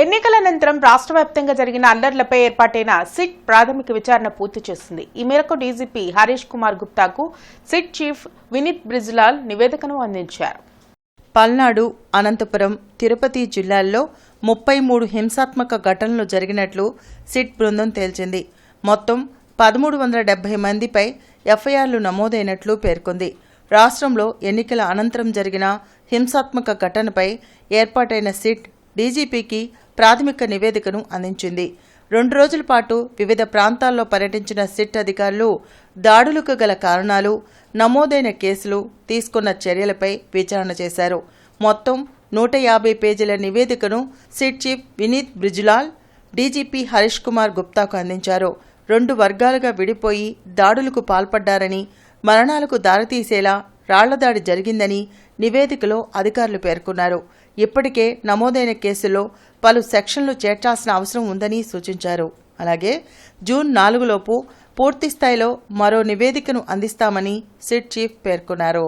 ఎన్నికల అనంతరం రాష్ట్ర వ్యాప్తంగా జరిగిన అల్లర్లపై ఏర్పాటైన సిట్ ప్రాథమిక విచారణ పూర్తి చేసింది. ఈ మేరకు డీజీపీ హరీష్ కుమార్ గుప్తాకు సిట్ చీఫ్ వినీత్ బ్రిజ్లాల్ నివేదికను అందించారు. పల్నాడు అనంతపురం తిరుపతి జిల్లాల్లో ముప్పై మూడు హింసాత్మక ఘటనలు జరిగినట్లు సిట్ బృందం తేల్చింది. మొత్తం పదమూడు వందల డెబ్బై మందిపై ఎఫ్ఐఆర్లు నమోదైనట్లు పేర్కొంది. రాష్ట్రంలో ఎన్నికల అనంతరం జరిగిన హింసాత్మక ఘటనపై ఏర్పాటైన సిట్ డీజీపీకి ప్రాథమిక నివేదికను అందించింది. రెండు రోజుల పాటు వివిధ ప్రాంతాల్లో పర్యటించిన సిట్ అధికారులు దాడులకు గల కారణాలు నమోదైన కేసులు తీసుకున్న చర్యలపై విచారణ చేశారు. మొత్తం నూట యాభై పేజీల నివేదికను SIT chief Vineet Brijlal DGP Harish Kumar గుప్తాకు అందించారు. రెండు వర్గాలుగా విడిపోయి దాడులకు పాల్పడ్డారని మరణాలకు దారితీసేలా రాళ్ళదాడి జరిగిందని నివేదికలో అధికారులు పేర్కొన్నారు. ఇప్పటికే నమోదైన కేసుల్లో పలు సెక్షన్లు చేర్చాల్సిన అవసరం ఉందని సూచించారు. అలాగే జూన్ నాలుగులోపు పూర్తి స్థాయిలో మరో నివేదికను అందిస్తామని సిట్ చీఫ్ పేర్కొన్నారు.